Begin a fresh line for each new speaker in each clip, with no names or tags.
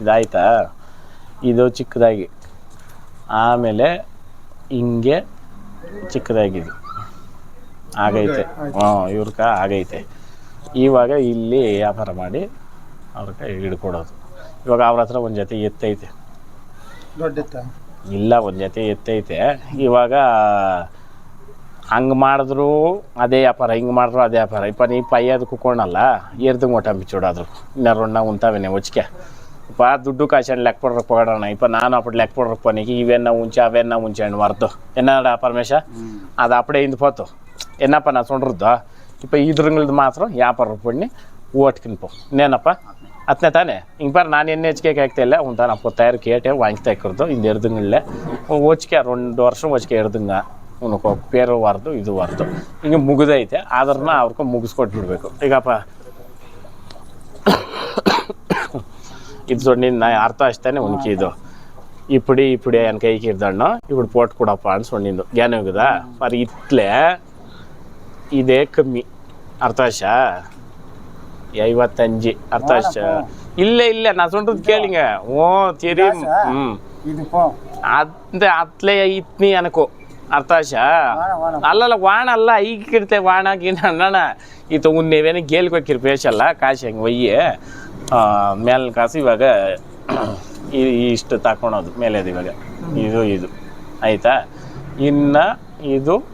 ಇದಾಯ್ತಾ? ಇದು ಚಿಕ್ಕದಾಗಿ. ಆಮೇಲೆ ಹಿಂಗೆ ಚಿಕ್ಕದಾಗಿದೆ. ಆಗೈತೆ. ಹ್ಞೂ ಇವ್ರಕ ಆಗೈತೆ. ಇವಾಗ ಇಲ್ಲಿ ವ್ಯಾಪಾರ ಮಾಡಿ ಅವ್ರಕ್ಕೆ ಹಿಡ್ಕೊಡೋದು. ಇವಾಗ ಅವ್ರ ಹತ್ರ ಒಂದು ಜೊತೆ ಎತ್ತೈತೆ. ಇಲ್ಲ ಒಂದು ಜೊತೆ ಎತ್ತೈತೆ. ಇವಾಗ ಹಂಗೆ ಮಾಡಿದ್ರು ಅದೇ ವ್ಯಾಪಾರ ಹಿಂಗೆ ಮಾಡಿದ್ರು ಅದೇ ವ್ಯಾಪಾರ. ಇಪ್ಪ ನೀ ಪಯ್ಯದು ಕುಕ್ಕೋಣಲ್ಲ ಎರ್ದು ಬಿಚ್ಚಿಡೋದು ಇನ್ನೂ ರೊಣ್ಣ ಉಂತಾವೇನೆ ಒಚ್ಕೆ? ಇಪ್ಪ ದುಡ್ಡು ಕಾಯ್ಸಣ್ಣ ಲೆಕ್ಕ ಕೊಡ್ರಪ್ಪ ಕೊಡೋಣ ಇಪ್ಪ ನಾನು ಅಪ್ಪಡು ಲೆಕ್ಕ ಕೊಡ್ರಪ್ಪ ನೀಗೆ ಇವೆನ್ನ ಮುಂಚೆ ಅವೆನ್ನ ಮುಂಚೆ ಹಣ್ಣು ಮರ್ತು ಎನ್ನಡ ಪರಮೇಶ? ಅದು ಅಪ್ಪಡೆ ಹಿಂದೆ ಪೋತು ಏನಪ್ಪ ನಾ ಸೊಂಡ್ರದ್ದ? ಇಪ್ಪ ಇದ್ರಂಗಳ್ದು ಮಾತ್ರ ವ್ಯಾಪಾರ ಪಣ್ಣಿ ಓಟ್ಕಿನ್ಪು ಇನ್ನೇನಪ್ಪ? ಅತ್ನೇ ತಾನೇ? ಹಿಂಗೆ ಬಾರ ನಾನು ಎಣ್ಣೆ ಹೆಚ್ಚಿಗೆ ಆಗ್ತಾಯಿಲ್ಲ ಒಂದು ತಾನು ಅಪ್ಪ ತಯಾರು ಕೇಟೆ ವಾಂಗ್ತಾ ಇಕ್ಕರ್ದು ಇಂದು ಎರ್ದಂಗಳೇ ಓಚಿಕೆ ಒಂದು ವರ್ಷ ಓಚಿಕೆ ಎರ್ದಂಗ. ಉನಕೋ ಪೇರು ವಾರ್ದು ಇದು ವಾರ್ದು. ಹಿಂಗೆ ಮುಗಿದೈತೆ. ಆದ್ರನ್ನ ಅವ್ರಿಗೆ ಮುಗಿಸ್ಕೊಟ್ಬಿಡ್ಬೇಕು. ಈಗಪ್ಪ ఇది చూడండి నా అర్థ వస్తేనే ఉనికిదు ఇప్పుడు ఇప్పుడు ఆయన కైకి ఇద్దాను ఇప్పుడు పోటు కూడా పాన్స్ వండింది జ్ఞానం కదా మరి ఇట్లే ఇదే కమ్మి ಅರ್ಥಾಶ ಐವತ್ತಂಜು ಅರ್ಥಾಶ ಇಲ್ಲ ಇಲ್ಲ ನಾ ಸೊಂಟದ್ ಕೇಳಿಂಗ ಓ ತಿರಿ ಹ್ಮ್ ಅಂತ ಅತ್ಲೆ ಇತ್ನಿ ಅನ್ಕೋ ಅರ್ಥಾಶ ಅಲ್ಲಲ್ಲ ವಾಣ ಅಲ್ಲ ಈಗ ಕಿಡ್ತೆ ವಾಣ ಗೀಣ ಅಣ್ಣ ಈತ ಉನ್ನೇವೇನ ಗೇಲ್ಕೊಕ್ಕಿರ್ ಪೇಶಲ್ಲ ಕಾಶ್ ಹೆಂಗೆ ಒಯ್ಯೆ ಮೇಲಿನ ಕಾಸು ಇವಾಗ ಈ- ಇಷ್ಟು ತಗೊಳೋದು ಮೇಲೇದು ಇವಾಗ. ಇದು ಇದು. ಆಯಿತಾ? ಇನ್ನು ಇದು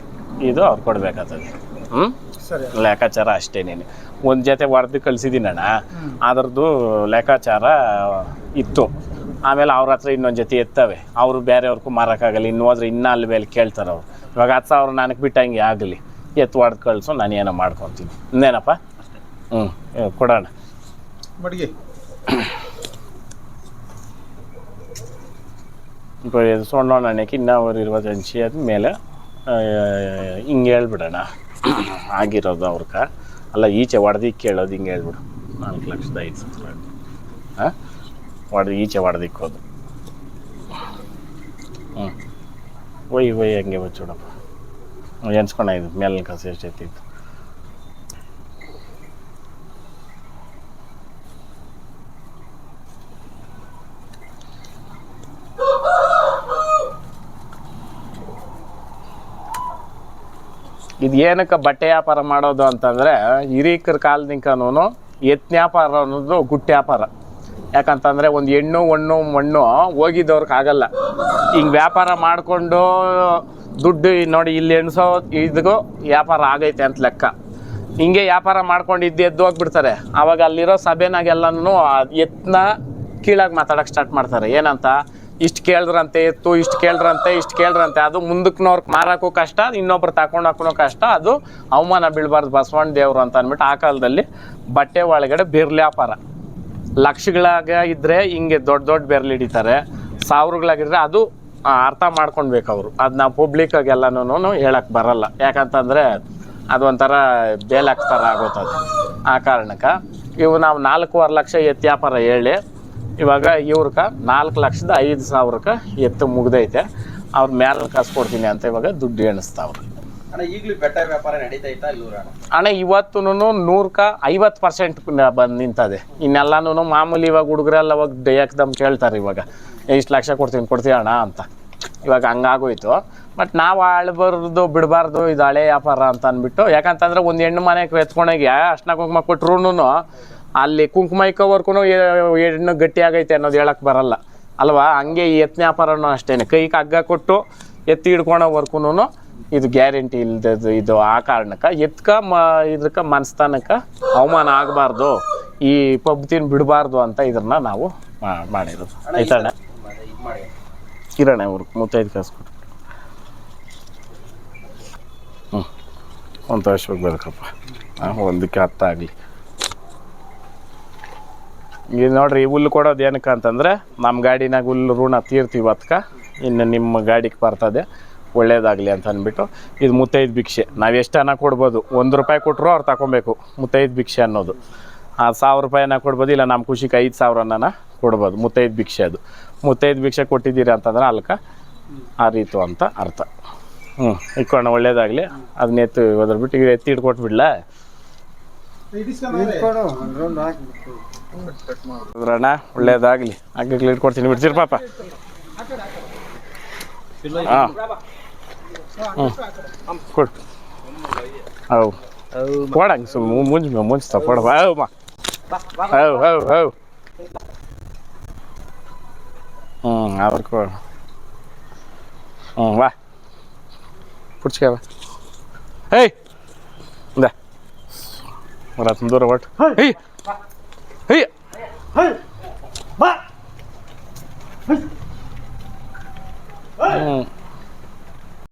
ಇದು ಅವ್ರು ಕೊಡ್ಬೇಕಾಗ್ತದೆ ಹ್ಞೂ
ಸರಿ.
ಲೆಕ್ಕಾಚಾರ ಅಷ್ಟೇ ನೀನು. ಒಂದು ಜೊತೆ ಹೊಡೆದು ಕಳಿಸಿದ್ದೀನಣ್ಣ ಅದ್ರದ್ದು ಲೆಕ್ಕಾಚಾರ ಇತ್ತು. ಆಮೇಲೆ ಅವ್ರ ಹತ್ರ ಇನ್ನೊಂದು ಜೊತೆ ಎತ್ತವೆ. ಅವರು ಬೇರೆಯವ್ರಿಗೂ ಮಾರೋಕ್ಕಾಗಲ್ಲ. ಇನ್ನು ಹೋದ್ರೆ ಇನ್ನೂ ಅಲ್ಲಿ ಮೇಲೆ ಕೇಳ್ತಾರೆ ಅವ್ರು. ಇವಾಗ ಹತ್ತು ಸಾವಿರ ನನಗೆ ಬಿಟ್ಟಂಗೆ ಆಗಲಿ. ಎತ್ತು ಹೊಡೆದು ಕಳಿಸು ನಾನು ಏನೋ ಮಾಡ್ಕೊತೀನಿ. ಇನ್ನೇನಪ್ಪ? ಹ್ಞೂ ಕೊಡೋಣ.
ಮಡ್ಗಿ
இப்போ இது சொன்னோன்னு அன்னைக்கு இன்னும் ஒரு இருபத்தஞ்சி அது ಮೇಲೆ ಹಿಂಗೆ ಹೇಳ್ಬಿಡೋಣ ಆಗಿರೋದು ಅವ್ರಕ ಅಲ್ಲ ಈಚೆ ಹೊಡೆದಿಕ್ಕೆ ಕೇಳೋದು ಹಿಂಗೆ ಹೇಳ್ಬಿಡು ನಾಲ್ಕು ಲಕ್ಷದ ಐದು ಸಾವಿರ ಹಾಂ ಹೊಡೆದು ಈಚೆ ಹೊಡೆದಿಕ್ಕೋದು ಹ್ಞೂ ಒಯ್ ಒಯ್ ಹಂಗೆ ಬಚ್ಚೋಡಪ್ಪ ಎನ್ಸ್ಕೊಂಡ ಇದು ಮೇಲಿನ ಕಸ ಎಷ್ಟೈತಿತ್ತು ಇದು ಏನಕ್ಕೆ ಬಟ್ಟೆ ವ್ಯಾಪಾರ ಮಾಡೋದು ಅಂತಂದರೆ ಹಿರೀಕರ ಕಾಲದಿಂಕನೂ ಎತ್ತಿನ ವ್ಯಾಪಾರ ಅನ್ನೋದು ಗುಟ್ಟ ವ್ಯಾಪಾರ. ಯಾಕಂತಂದರೆ ಒಂದು ಹೆಣ್ಣು, ಒಣ್ಣು, ಮಣ್ಣು ಹೋಗಿದ್ದವ್ರಿಗೆ ಆಗಲ್ಲ. ಹಿಂಗೆ ವ್ಯಾಪಾರ ಮಾಡಿಕೊಂಡು ದುಡ್ಡು ನೋಡಿ ಇಲ್ಲಿ ಎಣಿಸೋ ಇದಕ್ಕೂ ವ್ಯಾಪಾರ ಆಗೈತೆ ಅಂತ ಲೆಕ್ಕ. ಹಿಂಗೆ ವ್ಯಾಪಾರ ಮಾಡ್ಕೊಂಡು ಇದ್ದು ಎದ್ದು ಹೋಗ್ಬಿಡ್ತಾರೆ. ಆವಾಗ ಅಲ್ಲಿರೋ ಸಭೆನಾಗೆಲ್ಲನೂ ಎತ್ತನ್ನ ಕೀಳಾಗಿ ಮಾತಾಡೋಕೆ ಸ್ಟಾರ್ಟ್ ಮಾಡ್ತಾರೆ. ಏನಂತ? ಇಷ್ಟು ಕೇಳಿದ್ರಂತೆ, ಎತ್ತು ಇಷ್ಟು ಕೇಳ್ರಂತೆ ಇಷ್ಟು ಕೇಳ್ರಂತೆ ಅದು ಮುಂದಕ್ನವ್ರಿಗೆ ಮಾರೋಕ್ಕೂ ಕಷ್ಟ ಇನ್ನೊಬ್ರು ತಗೊಂಡು ಹಾಕೋಣ ಕಷ್ಟ. ಅದು ಅವಮಾನ ಬೀಳಬಾರ್ದು ಬಸವಣ್ಣ ದೇವರು ಅಂತ ಅಂದ್ಬಿಟ್ಟು ಆ ಕಾಲದಲ್ಲಿ ಬಟ್ಟೆ ಒಳಗಡೆ ವ್ಯಾಪಾರ. ಲಕ್ಷಗಳಾಗ ಇದ್ದರೆ ಹಿಂಗೆ ದೊಡ್ಡ ದೊಡ್ಡ ಬೆರ್ಲಿ ಹಿಡಿತಾರೆ. ಸಾವಿರಗಳಾಗಿದ್ರೆ ಅದು ಅರ್ಥ ಮಾಡ್ಕೊಳ್ಬೇಕು ಅವರು. ಅದು ನಾವು ಪಬ್ಲಿಕ್ಕಾಗೆಲ್ಲನೂ ಹೇಳಕ್ಕೆ ಬರಲ್ಲ. ಯಾಕಂತಂದರೆ ಅದು ಒಂಥರ ಬೇಲಕ್ ಥರ ಆಗೋತದು. ಆ ಕಾರಣಕ್ಕೆ ಇವು ನಾವು ನಾಲ್ಕೂವರೆ ಲಕ್ಷ ಎತ್ತು ವ್ಯಾಪಾರ ಹೇಳಿ ಇವಾಗ ಇವ್ರಕ ನಾಲ್ಕು ಲಕ್ಷದ ಐದು ಸಾವಿರಕ್ಕೆ ಎತ್ತು ಮುಗ್ದೈತೆ. ಅವ್ರ ಮೇಲೆ ಕಾಸು ಕೊಡ್ತೀನಿ ಅಂತ ಇವಾಗ ದುಡ್ಡು ಎಣಿಸ್ತಾವ್ರು.
ಅಣ್ಣ ಈಗಲೂ ಬೆಟ್ಟ ವ್ಯಾಪಾರ ನಡೀತೈತಾ ಇಲ್ಲೂರ ಅಣ್ಣ?
ಅಣ್ಣ ಇವತ್ತು ನೂರಕ್ಕ ಐವತ್ತು ಪರ್ಸೆಂಟ್ ಬಂದು ನಿಂತದೆ. ಇನ್ನೆಲ್ಲಾನು ಮಾಮೂಲಿ ಇವಾಗ ಹುಡುಗರೆಲ್ಲ ಹೋಗಿ ದಮ್ ಕೇಳ್ತಾರೆ ಇವಾಗ. ಇಷ್ಟು ಲಕ್ಷ ಕೊಡ್ತೀನಿ ಕೊಡ್ತೀವಿ ಅಣ್ಣ ಅಂತ. ಇವಾಗ ಹಂಗಾಗೋಯ್ತು. ಬಟ್ ನಾವು ಆಳ್ಬಾರ್ದು ಬಿಡಬಾರ್ದು ಇದು ಹಳೆ ವ್ಯಾಪಾರ ಅಂತ ಅಂದ್ಬಿಟ್ಟು. ಯಾಕಂತಂದ್ರೆ ಒಂದು ಹೆಣ್ಣು ಮನೆಗೆ ಎತ್ಕೊಂಡೋಗಿ ಅಷ್ಟನಾಗ ಕುಂಕುಮ ಕೊಟ್ರು ಅಲ್ಲಿ ಕುಂಕುಮ ಇಕ್ಕೋವರ್ಗೂ ಹೆಣ್ಣು ಗಟ್ಟಿ ಆಗೈತೆ ಅನ್ನೋದು ಹೇಳಕ್ಕೆ ಬರಲ್ಲ. ಅಲ್ವಾ? ಹಂಗೆ ಈ ಎತ್ತಿನ ವ್ಯಾಪಾರನೂ ಅಷ್ಟೇ ಕೈಗೆ ಹಗ್ಗ ಕೊಟ್ಟು ಎತ್ತಿ ಹಿಡ್ಕೊಳೋವರ್ಗು ಇದು ಗ್ಯಾರಂಟಿ ಇಲ್ದದ್ದು ಇದು ಆ ಕಾರಣಕ್ಕೆ. ಎತ್ಕ ಮ ಇದಕ್ಕೆ ಮನಸ್ಥಾನಕ್ಕೆ ಅವಮಾನ ಆಗಬಾರ್ದು. ಈ ಪಬ್ತಿನ ಬಿಡಬಾರ್ದು ಅಂತ ಇದನ್ನ ನಾವು ಮಾಡಿರೋದು.
ಆಯ್ತಣ್ಣ?
ಕಿರಣ ಅವ್ರ ಮುತ್ತೈದು ಕಾಸು ಕೊಟ್ಟು ಹ್ಞೂ ಸಂತೋಷವಾಗಿ ಬದುಕಪ್ಪ ಒಂದಕ್ಕೆ ಹತ್ತು ಈಗ ನೋಡ್ರಿ ಈ ಹುಲ್ಲು ಕೊಡೋದು ಏನಕ್ಕೆ ಅಂತಂದರೆ ನಮ್ಮ ಗಾಡಿನಾಗ ಹುಲ್ಲು ಋಣ ತೀರ್ತೀವಿ ಅದಕ್ಕೆ ಇನ್ನು ನಿಮ್ಮ ಗಾಡಿಗೆ ಬರ್ತದೆ ಒಳ್ಳೇದಾಗಲಿ ಅಂತ ಅಂದ್ಬಿಟ್ಟು ಇದು ಮುತ್ತೈದು ಭಿಕ್ಷೆ. ನಾವು ಎಷ್ಟು ಹಣ ಕೊಡ್ಬೋದು? ಒಂದು ರೂಪಾಯಿ ಕೊಟ್ಟರು ಅವ್ರು ತಗೊಬೇಕು ಮುತ್ತೈದು ಭಿಕ್ಷೆ ಅನ್ನೋದು. ಆ ಸಾವಿರ ರೂಪಾಯಿನ ಕೊಡ್ಬೋದು ಇಲ್ಲ ನಮ್ಮ ಖುಷಿಗೆ ಐದು ಸಾವಿರನ ಕೊಡ್ಬೋದು ಮುತ್ತೈದು ಭಿಕ್ಷೆ ಅದು. ಮುತ್ತೈದು ಭಿಕ್ಷೆ ಕೊಟ್ಟಿದ್ದೀರಿ ಅಂತಂದ್ರೆ ಅಲ್ಕ ಆ ರೀತು ಅಂತ ಅರ್ಥ. ಹ್ಞೂ ಇಟ್ಕೊಂಡು ಒಳ್ಳೇದಾಗಲಿ. ಅದನ್ನ ಎತ್ತು ಅದ್ರ ಬಿಟ್ಟು ಈಗ ಎತ್ತಿ ಹಿಡ್ಕೊಟ್ಬಿಡ್ಲಾ?
ಇಟ್ಕೊಡು ಒಂದು ರೌಂಡ್ ಹಾಕಿ
ಕೊಡ್ತೀನಿ ಒಳ್ಳೇದಾಗಲಿ ಬಿಡ್ತೀರಿ ಪಾಪ? ಹಾಂ. ಹ್ಞೂ ಕೊಡು. ಹೌ. ಕೊಡಂಗೆ ಸು ಮುಂಜ್ ಮುಂಚ್ತಾ ಕೊಡ. ಹೌ, ಮಾ. ಹೌ ಹೌ ಹೌ. ಹ್ಞೂ ಅವ್ರು ಕೊಡ. ಹ್ಞೂ ವಾ. ಪುಡ್ಸ್ಕೆ ಬಾ. ಹೇಯ್ ಇಂದ ಬರತ್ತ ದೂರ ಒಟ್ಟು. ಹೇಯ್ ಹೇಯ್ ಹ್ಞೂ